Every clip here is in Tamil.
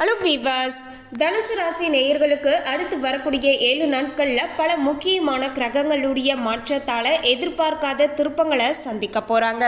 ஹலோ வீவாஸ் தனுசு ராசி நேயர்களுக்கு அடுத்து வரக்கூடிய ஏழு நாட்களில் பல முக்கியமான கிரகங்களுடைய மாற்றத்தால் எதிர்பார்க்காத திருப்பங்களை சந்திக்க போகிறாங்க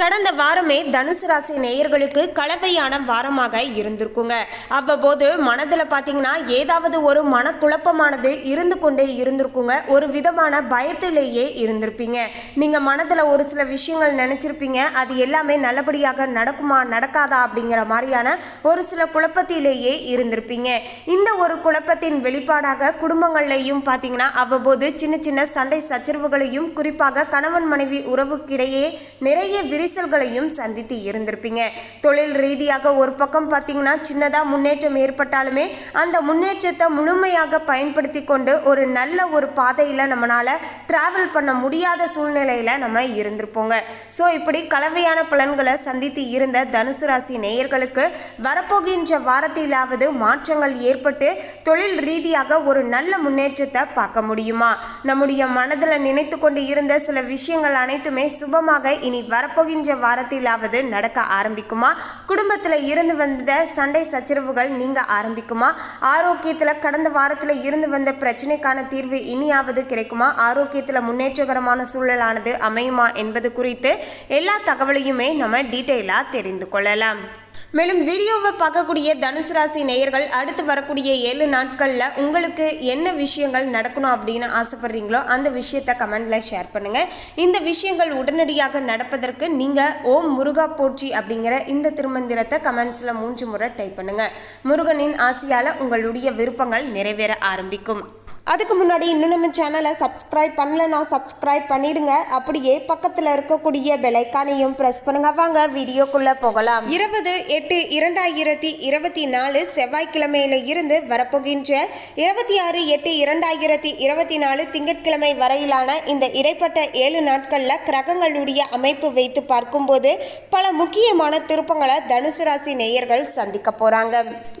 கடந்த வாரமே தனுசு ராசி நேயர்களுக்கு கலவையான வாரமாக இருந்திருக்குங்க. அவ்வப்போது மனதில் பார்த்தீங்கன்னா ஏதாவது ஒரு மனக்குழப்பமானது இருந்து கொண்டே இருந்திருக்குங்க. ஒரு விதமான பயத்திலேயே இருந்திருப்பீங்க. நீங்கள் மனதில் ஒரு சில விஷயங்கள் நினச்சிருப்பீங்க. அது எல்லாமே நல்லபடியாக நடக்குமா நடக்காதா அப்படிங்கிற மாதிரியான ஒரு சில குழப்பத்திலேயே இருந்திருப்பீங்க. இந்த ஒரு குழப்பத்தின் வெளிப்பாடாக குடும்பங்கள்லையும் பார்த்தீங்கன்னா அவ்வப்போது சின்ன சின்ன சண்டை சச்சரவுகளையும் குறிப்பாக கணவன் மனைவி உறவுக்கிடையே நிறைய விரிசல்களையும் சந்தித்து இருந்திருப்பீங்க. தொழில் ரீதியாக ஒரு பக்கம் பார்த்தீங்கன்னா சின்னதாக முன்னேற்றம் ஏற்பட்டாலுமே அந்த முன்னேற்றத்தை முழுமையாக பயன்படுத்தி கொண்டு ஒரு நல்ல ஒரு பாதையில் நம்மளால் ட்ராவல் பண்ண முடியாத சூழ்நிலையில் நம்ம இருந்திருப்போங்க. ஸோ இப்படி கலவையான பலன்களை சந்தித்து இருந்த தனுசு ராசி நேயர்களுக்கு வரப்போகின்ற வாரத்திலாவது மாற்றங்கள் ஏற்பட்டு தொழில் ரீதியாக ஒரு நல்ல முன்னேற்றத்தை பார்க்க முடியுமா? நம்முடைய மனதில் நினைத்து கொண்டு இருந்த சில விஷயங்கள் அனைத்துமே சுபமாக இனி வரப்போகின்ற வாரத்திலாவது நடக்க ஆரம்பிக்குமா? குடும்பத்தில் இருந்து வந்த சண்டை சச்சரவுகள் நீங்க ஆரம்பிக்குமா? ஆரோக்கியத்தில் கடந்த வாரத்தில் இருந்து வந்த பிரச்சனைக்கான தீர்வு இனியாவது கிடைக்குமா? ஆரோக்கியத்தில் முன்னேற்றகரமான சூழலானது அமையுமா என்பது குறித்து எல்லா தகவலையுமே நம்ம டீட்டெயிலாக தெரிந்து கொள்ளலாம். மேலும் வீடியோவை பார்க்கக்கூடிய தனுசு ராசி நேயர்கள் அடுத்து வரக்கூடிய ஏழு நாட்களில் உங்களுக்கு என்ன விஷயங்கள் நடக்கணும் அப்படின்னு ஆசைப்படுறீங்களோ அந்த விஷயத்தை கமெண்டில் ஷேர் பண்ணுங்கள் இந்த விஷயங்கள் உடனடியாக நடப்பதற்கு நீங்கள் ஓம் முருகா போற்றி அப்படிங்கிற இந்த திருமந்திரத்தை கமெண்ட்ஸில் மூன்று முறை டைப் பண்ணுங்கள் முருகனின் ஆசையால் உங்களுடைய விருப்பங்கள் நிறைவேற ஆரம்பிக்கும். அதுக்கு முன்னாடி இன்னும் நம்ம சேனலை சப்ஸ்கிரைப் பண்ணலன்னா சப்ஸ்கிரைப் பண்ணிடுங்க. அப்படியே பக்கத்தில் இருக்கக்கூடிய பெலைக்கானையும் ப்ரெஸ் பண்ணுங்க. வாங்க வீடியோக்குள்ளே போகலாம். இருபது எட்டு இரண்டாயிரத்தி இருபத்தி நாலு செவ்வாய்க்கிழமையில இருந்து வரப்போகின்ற இருபத்தி ஆறு எட்டு இரண்டாயிரத்தி இருபத்தி நாலு திங்கட்கிழமை வரையிலான இந்த இடைப்பட்ட ஏழு நாட்களில் கிரகங்களுடைய அமைப்பு வைத்து பார்க்கும்போது பல முக்கியமான திருப்பங்களை தனுசு ராசி நேயர்கள் சந்திக்க போறாங்க.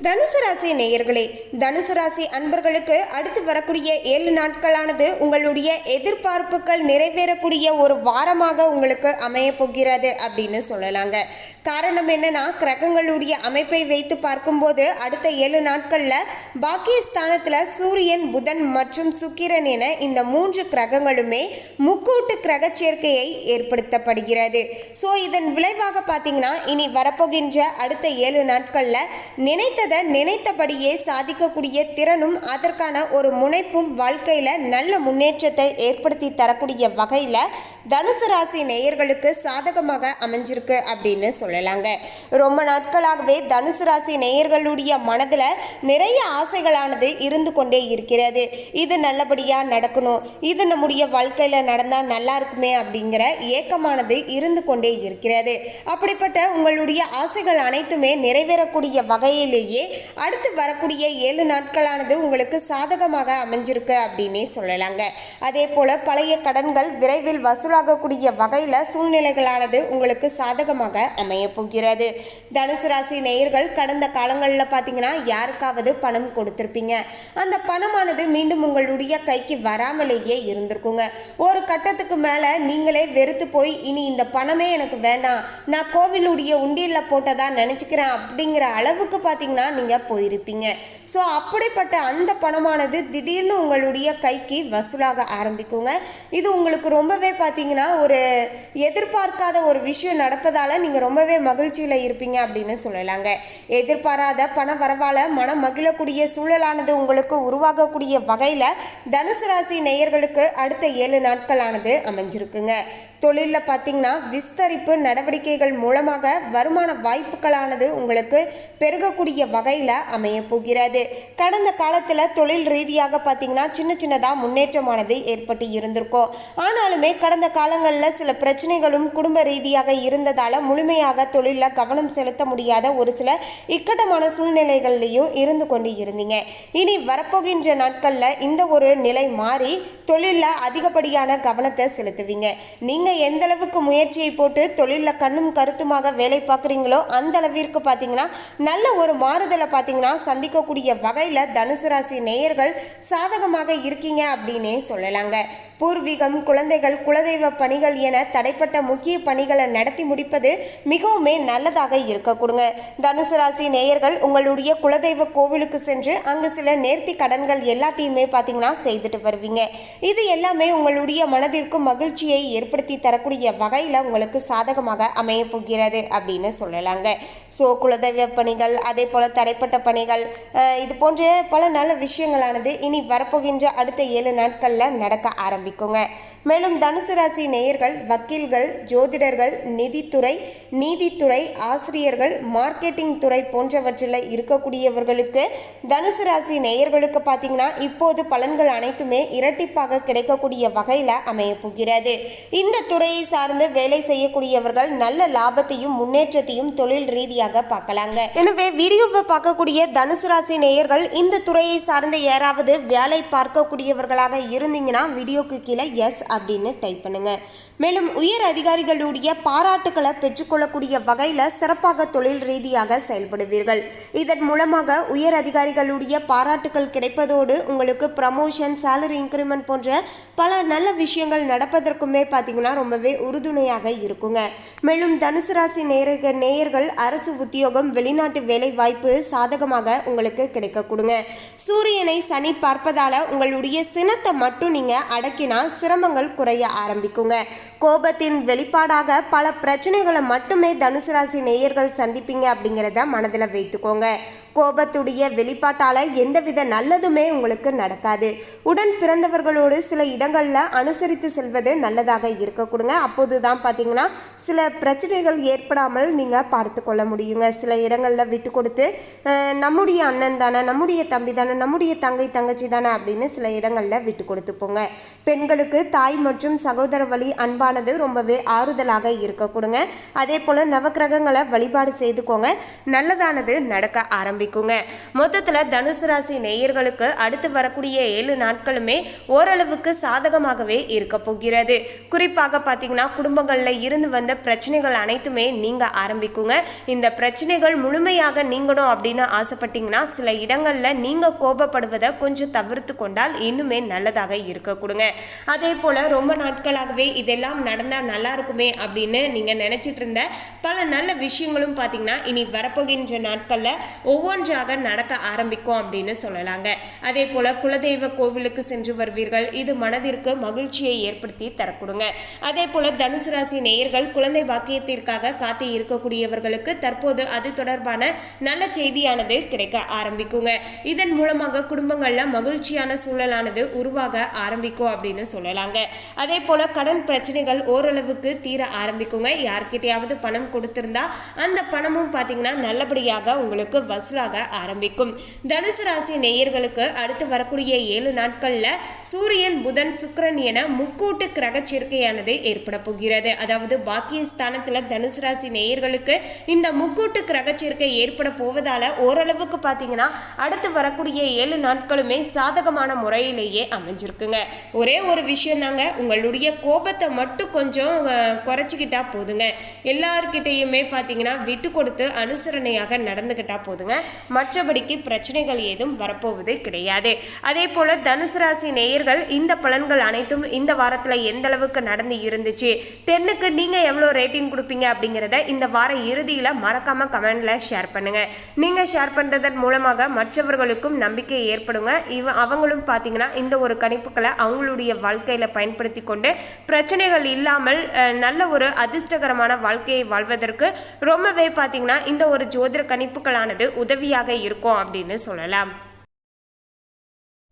தனுசு ராசி நேயர்களே தனுசு ராசி அன்பர்களுக்கு அடுத்து வரக்கூடிய ஏழு நாட்களானது உங்களுடைய எதிர்பார்ப்புகள் நிறைவேறக்கூடிய ஒரு வாரமாக உங்களுக்கு அமைய போகிறது அப்படின்னு சொல்லலாங்க. காரணம் என்னன்னா கிரகங்களுடைய அமைப்பை வைத்து பார்க்கும்போது அடுத்த ஏழு நாட்களில் பாக்கியஸ்தானத்தில் சூரியன் புதன் மற்றும் சுக்கிரன் என இந்த மூன்று கிரகங்களுமே முக்கூட்டு கிரக சேர்க்கையை ஏற்படுத்தப்படுகிறது. ஸோ இதன் விளைவாக பார்த்தீங்கன்னா இனி வரப்போகின்ற அடுத்த ஏழு நாட்களில் நினைத்ததை நினைத்தபடியே சாதிக்கக்கூடிய திறனும் அதற்கான ஒரு முனை உழைப்பும் வாழ்க்கையில் நல்ல முன்னேற்றத்தை ஏற்படுத்தி தரக்கூடிய வகையில் தனுசு ராசி நேயர்களுக்கு சாதகமாக அமைஞ்சிருக்கு அப்படின்னு சொல்லலாங்க. ரொம்ப நாட்களாகவே தனுசு ராசி நேயர்களுடைய மனதில் நிறைய ஆசைகளானது இருந்து கொண்டே இருக்கிறது. இது நல்லபடியாக நடக்கணும். இது நம்முடைய வாழ்க்கையில் நடந்தால் நல்லா இருக்குமே அப்படிங்கிற ஏக்கமானது இருந்து கொண்டே இருக்கிறது. அப்படிப்பட்ட உங்களுடைய ஆசைகள் அனைத்துமே நிறைவேறக்கூடிய வகையிலேயே அடுத்து வரக்கூடிய ஏழு நாட்களானது உங்களுக்கு சாதகமாக அமைஞ்சிருக்கு அப்படின்னே சொல்லலாங்க. அதே போல் பழைய கடன்கள் விரைவில் வசூல் வசூலாகக்கூடிய வகையில் சூழ்நிலைகளானது உங்களுக்கு சாதகமாக அமைய போகிறது. தனுசு ராசி நேயர்கள் கடந்த காலங்களில் பார்த்தீங்கன்னா யாருக்காவது பணம் கொடுத்துருப்பீங்க. அந்த பணமானது மீண்டும் உங்களுடைய கைக்கு வராமலேயே இருந்திருக்குங்க. ஒரு கட்டத்துக்கு மேலே நீங்களே வெறுத்து போய் இனி இந்த பணமே எனக்கு வேண்டாம். நான் கோவிலுடைய உண்டியலில் போட்டதா நினச்சிக்கிறேன். அப்படிங்கிற அளவுக்கு பார்த்தீங்கன்னா நீங்கள் போயிருப்பீங்க. ஸோ அப்படிப்பட்ட அந்த பணமானது திடீர்னு உங்களுடைய கைக்கு வசூலாக ஆரம்பிக்குங்க. இது உங்களுக்கு ரொம்பவே பார்த்தீங்கன்னா ஒரு எதிர்பார்க்காத ஒரு விஷயம் நடப்பதால் நீங்கள் ரொம்பவே மகிழ்ச்சியில் இருப்பீங்க அப்படின்னு சொல்லலாங்க. எதிர்பாராத பண வரவால் மனம் மகிழக்கூடிய சூழலானது உங்களுக்கு உருவாகக்கூடிய வகையில் தனுசு ராசி நேயர்களுக்கு அடுத்த ஏழு நாட்களானது அமைஞ்சிருக்குங்க. தொழிலில் பார்த்தீங்கன்னா விஸ்தரிப்பு நடவடிக்கைகள் மூலமாக வருமான வாய்ப்புகளானது உங்களுக்கு பெருகக்கூடிய வகையில் அமைய போகிறது. கடந்த காலத்தில் தொழில் ரீதியாக பார்த்தீங்கன்னா சின்ன சின்னதாக முன்னேற்றமானது ஏற்பட்டு இருந்திருக்கும். ஆனாலுமே கடந்த காலங்களில் சில பிரச்சனைகளும் குடும்ப ரீதியாக இருந்ததால் முழுமையாக தொழிலில் கவனம் செலுத்த முடியாத ஒரு சில இக்கட்டமான சூழ்நிலைகள்லையும் இருந்து கொண்டு இருந்தீங்க. இனி வரப்போகின்ற நாட்களில் இந்த ஒரு நிலை மாறி தொழிலில் அதிகப்படியான கவனத்தை செலுத்துவீங்க. நீங்கள் எந்த அளவுக்கு முயற்சியை போட்டு தொழிலில் கண்ணும் கருத்துமாக வேலை பார்க்குறீங்களோ அந்த அளவிற்கு பார்த்தீங்கன்னா நல்ல ஒரு மாறுதலை பார்த்தீங்கன்னா சந்திக்கக்கூடிய வகையில் தனுசு ராசி நேயர்கள் சாதகமாக இருக்கீங்க அப்படின்னே சொல்லலாங்க. பூர்வீகம் குழந்தைகள் குலதெய்வ குலதெய்வ பணிகள் என தடைப்பட்ட முக்கிய பணிகளை நடத்தி முடிப்பது மிகவுமே நல்லதாக இருக்க கொடுங்க. தனுசு ராசி நேயர்கள் உங்களுடைய குலதெய்வ கோவிலுக்கு சென்று அங்கு சில நேர்த்தி கடன்கள் எல்லாத்தையுமே பார்த்தீங்கன்னா செய்துட்டு வருவீங்க. இது எல்லாமே உங்களுடைய மனதிற்கு மகிழ்ச்சியை ஏற்படுத்தி தரக்கூடிய வகையில் உங்களுக்கு சாதகமாக அமைய போகிறது அப்படின்னு சொல்லலாங்க. ஸோ குலதெய்வ பணிகள் அதே போல் தடைப்பட்ட பணிகள் இது போன்ற பல நல்ல விஷயங்களானது இனி வரப்போகின்ற அடுத்த ஏழு நாட்களில் நடக்க ஆரம்பிக்குங்க. மேலும் தனுசு ராசி நேயர்கள் வக்கீல்கள் ஜோதிடர்கள் நிதித்துறை நீதித்துறை ஆசிரியர்கள் மார்க்கெட்டிங் துறை போன்றவற்றில் இருக்கக்கூடியவர்களுக்கு தனுசு ராசி நேயர்களுக்கு பார்த்தீங்கன்னா இப்போது பலன்கள் அனைத்துமே இரட்டிப்பாக கிடைக்கக்கூடிய வகையில் அமைய போகிறது. இந்த துறையை சார்ந்து வேலை செய்யக்கூடியவர்கள் நல்ல லாபத்தையும் முன்னேற்றத்தையும் தொழில் ரீதியாக பார்க்கலாங்க. எனவே வீடியோவை பார்க்கக்கூடிய தனுசு ராசி நேயர்கள் இந்த துறையை சார்ந்த யாராவது வேலை பார்க்கக்கூடியவர்களாக இருந்தீங்கன்னா வீடியோக்கு கீழே எஸ் அப்படின்னு டைப் பண்ணுங்க. மேலும் உயர் அதிகாரிகளுடைய பாராட்டுகளை பெற்றுக்கொள்ளக்கூடிய வகையில் சிறப்பாக தொழில் ரீதியாக செயல்படுவீர்கள். இதன் மூலமாக உயர் அதிகாரிகளுடைய பாராட்டுக்கள் கிடைப்பதோடு உங்களுக்கு ப்ரமோஷன் சேலரி இன்க்ரிமெண்ட் போன்ற பல நல்ல விஷயங்கள் நடப்பதற்குமே பார்த்தீங்கன்னா ரொம்பவே உறுதுணையாக இருக்குங்க. மேலும் தனுசு ராசி நேர நேயர்கள் அரசு உத்தியோகம் வெளிநாட்டு வேலை வாய்ப்பு சாதகமாக உங்களுக்கு கிடைக்க கொடுங்க சூரியனை சனி பார்ப்பதால் உங்களுடைய சினத்தை மட்டும் நீங்கள் அடக்கினால் சிரமங்கள் குறைய ஆரம்பிக்குங்க கோபத்தின் வெளிப்பாடாக பல பிரச்சனைகளை மட்டுமே தனுசு ராசி நேயர்கள் சந்திப்பீங்க அப்படிங்கிறத மனதில் வைத்துக்கோங்க. கோபத்துடைய வெளிப்பாட்டால எந்தவித நல்லதுமே உங்களுக்கு நடக்காது. உடன் பிறந்தவர்களோடு சில இடங்களில் அனுசரித்து செல்வது நல்லதாக இருக்க கொடுங்க அப்போது தான் பார்த்தீங்கன்னா சில பிரச்சனைகள் ஏற்படாமல் நீங்கள் பார்த்து கொள்ள முடியுங்க. சில இடங்களில் விட்டு கொடுத்து நம்முடைய அண்ணன் தானே நம்முடைய தம்பி தானே நம்முடைய தங்கை தங்கச்சி தானே அப்படின்னு சில இடங்களில் விட்டு கொடுத்து போங்க. பெண்களுக்கு தாய் மற்றும் சகோதர வழி அன்பானது ரொம்பவே ஆறுதலாக இருக்க கொடுங்க அதே போல் நவக்கிரகங்களை வழிபாடு செய்துக்கோங்க. நல்லதானது நடக்க ஆரம்பிக்கும். ஆரம்பிக்குங்க. மொத்தத்தில் தனுசு ராசி நேயர்களுக்கு அடுத்து வரக்கூடிய ஏழு நாட்களுமே ஓரளவுக்கு சாதகமாகவே இருக்க போகிறது. குறிப்பாக பார்த்தீங்கன்னா குடும்பங்களில் இருந்து வந்த பிரச்சனைகள் அனைத்துமே நீங்க ஆரம்பிக்குங்க. இந்த பிரச்சனைகள் முழுமையாக நீங்கணும் அப்படின்னு ஆசைப்பட்டீங்கன்னா சில இடங்களில் நீங்க கோபப்படுவதை கொஞ்சம் தவிர்த்து கொண்டால் இன்னுமே நல்லதாக இருக்க கொடுங்க. அதே போல ரொம்ப நாட்களாகவே இதெல்லாம் நடந்தால் நல்லா இருக்குமே அப்படின்னு நீங்க நினைச்சிட்டு இருந்த பல நல்ல விஷயங்களும் பார்த்தீங்கன்னா இனி வரப்போகின்ற நாட்களில் ஒவ்வொன்றாக நடக்க ஆரம்பிக்கும் அப்படின்னு சொல்லலாங்க. அதே போல குலதெய்வ கோவிலுக்கு சென்று வருவீர்கள். இது மனதிற்கு மகிழ்ச்சியை ஏற்படுத்தி தரக்கூடுங்க. அதே போல தனுசு ராசி நேயர்கள் குழந்தை பாக்கியத்திற்காக காத்து இருக்கக்கூடியவர்களுக்கு தற்போது அது தொடர்பான நல்ல செய்தியானது கிடைக்க ஆரம்பிக்குங்க. இதன் மூலமாக குடும்பங்கள்ல மகிழ்ச்சியான சூழலானது உருவாக ஆரம்பிக்கும் அப்படின்னு சொல்லலாங்க. அதே போல கடன் பிரச்சனைகள் ஓரளவுக்கு தீர ஆரம்பிக்குங்க. யார்கிட்டயாவது பணம் கொடுத்திருந்தா அந்த பணமும் பார்த்தீங்கன்னா நல்லபடியாக உங்களுக்கு வசூலாக ஆரம்பிக்கும். தனுசு ராசி நேயர்களுக்கு அடுத்து வரக்கூடிய ஏழு நாட்களில் சூரியன் புதன் சுக்கரன் என முக்கூட்டு கிரக சேர்க்கையானது ஏற்பட போகிறது. அதாவது பாக்கியஸ்தானத்துல தனுசு ராசி நேயர்களுக்கு இந்த முக்கூட்டு கிரக சேர்க்கை ஏற்பட போவதால் ஓரளவுக்கு பார்த்தீங்கன்னா அடுத்து வரக்கூடிய ஏழு நாட்களுமே சாதகமான முறையிலேயே அமைஞ்சிருக்குங்க. ஒரே ஒரு விஷயம் தாங்க உங்களுடைய கோபத்தை மட்டும் கொஞ்சம் குறைச்சிக்கிட்டா போதுங்க. எல்லார்கிட்டையுமே பார்த்தீங்கன்னா விட்டு கொடுத்து அனுசரணையாக நடந்துக்கிட்டா போதுங்க. மற்றபடிக்கு பிரச்சனைகள் ஏதும் வரப்போவது கிடையாது. அதே போல தனுசு ராசி நேயர்கள் இந்த பலன்கள் அனைத்தும் இந்த வாரத்தில் எந்த அளவுக்கு நடந்து இருந்துச்சு? டென்னுக்கு நீங்கள் எவ்வளோ ரேட்டிங் கொடுப்பீங்க அப்படிங்கிறத இந்த வார இறுதியில் மறக்காம கமெண்ட்ல ஷேர் பண்ணுங்க. நீங்கள் ஷேர் பண்ணுறதன் மூலமாக மற்றவர்களுக்கும் நம்பிக்கை ஏற்படுங்க. இவ அவங்களும் பார்த்தீங்கன்னா இந்த ஒரு கணிப்புகளை அவங்களுடைய வாழ்க்கையில் பயன்படுத்தி கொண்டு பிரச்சனைகள் இல்லாமல் நல்ல ஒரு அதிர்ஷ்டகரமான வாழ்க்கையை வாழ்வதற்கு ரொம்பவே பார்த்தீங்கன்னா இந்த ஒரு ஜோதிட கணிப்புகளானது உதவி உதவியாக இருக்கும் அப்படின்னு சொல்லலாம்.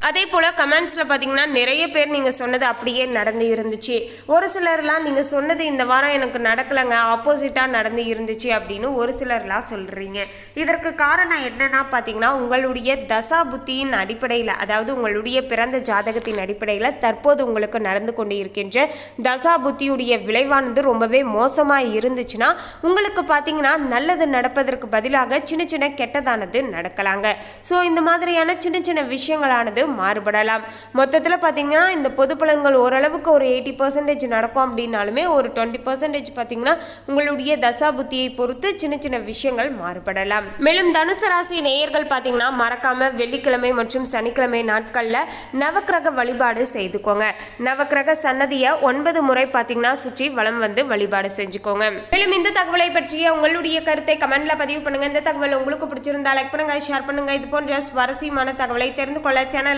அதே போல் கமெண்ட்ஸில் பார்த்தீங்கன்னா நிறைய பேர் நீங்கள் சொன்னது அப்படியே நடந்து இருந்துச்சு. ஒரு சிலர்லாம் நீங்கள் சொன்னது இந்த வாரம் எனக்கு நடக்கலைங்க ஆப்போசிட்டாக நடந்து இருந்துச்சு அப்படின்னு ஒரு சிலர்லாம் சொல்கிறீங்க இதற்கு காரணம் என்னென்னா பார்த்தீங்கன்னா உங்களுடைய தசா புத்தியின் அடிப்படையில் அதாவது உங்களுடைய பிறந்த ஜாதகத்தின் அடிப்படையில் தற்போது உங்களுக்கு நடந்து கொண்டு இருக்கின்ற தசா புத்தியுடைய விளைவானது ரொம்பவே மோசமாக இருந்துச்சுன்னா உங்களுக்கு பார்த்தீங்கன்னா நல்லது நடப்பதற்கு பதிலாக சின்ன சின்ன கெட்டதானது நடக்கலாங்க. ஸோ இந்த மாதிரியான சின்ன சின்ன விஷயங்களானது மாறுபடலாம். மொத்தத்தில் பார்த்தீங்கன்னா இந்த பொது பலன்கள் ஓரளவுக்கு ஒரு எயிட்டி பர்சன்டேஜ் நடக்கும் அப்படின்னாலுமே ஒரு டுவெண்ட்டி பர்சன்டேஜ் பார்த்தீங்கன்னா உங்களுடைய தசா புத்தியை பொறுத்து சின்ன சின்ன விஷயங்கள் மாறுபடலாம். மேலும் தனுசு ராசி நேயர்கள் பார்த்தீங்கன்னா மறக்காம வெள்ளிக்கிழமை மற்றும் சனிக்கிழமை நாட்களில் நவக்கிரக வழிபாடு செய்துக்கோங்க. நவக்கிரக சன்னதியை ஒன்பது முறை பார்த்தீங்கன்னா சுற்றி வளம் வந்து வழிபாடு செஞ்சுக்கோங்க. மேலும் இந்த தகவலை பற்றிய உங்களுடைய கருத்தை கமெண்ட்ல பதிவு பண்ணுங்க. இந்த தகவல் உங்களுக்கு பிடிச்சிருந்தா லைக் பண்ணுங்க ஷேர் பண்ணுங்க. இது போன்ற சுவாரஸ்யமான தகவலை தெரிந்து கொள்ள சேனல்